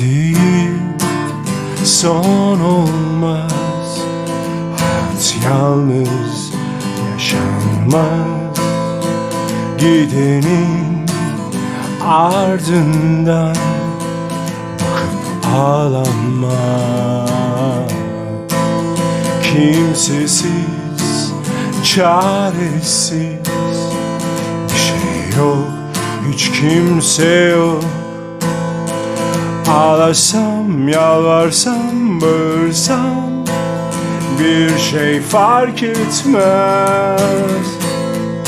değil son olmaz. Hayat yalnız yaşanmaz. Gidenin ardından bakıp ağlanma Kimsesiz, çaresiz Bir şey yok, hiç kimse yok Ağlasam, yalvarsam, bağırsam Bir şey fark etmez.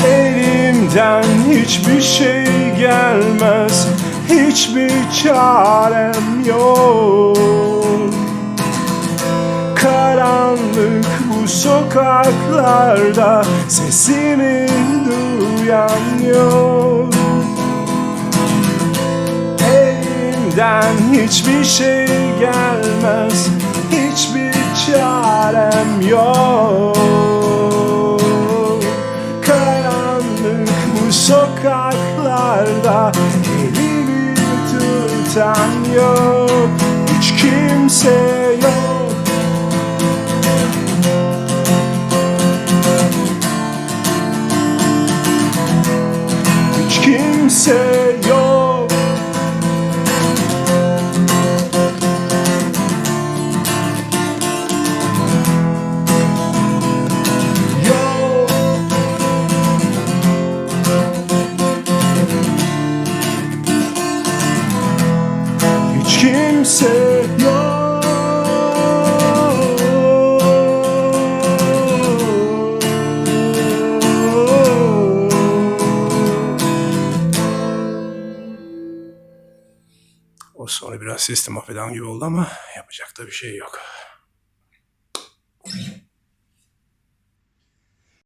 Elimden hiçbir şey gelmez Hiçbir çarem yok. Karanlık bu sokaklarda Sesimi duyan yok Elimden hiçbir şey gelmez Hiçbir çarem yok. Karanlık bu sokaklarda Elimi tutan yok. Hiç kimse yok. Hiç kimse yok Hiç kimse yok O sonra biraz sistem affeden gibi oldu ama yapacak da bir şey yok.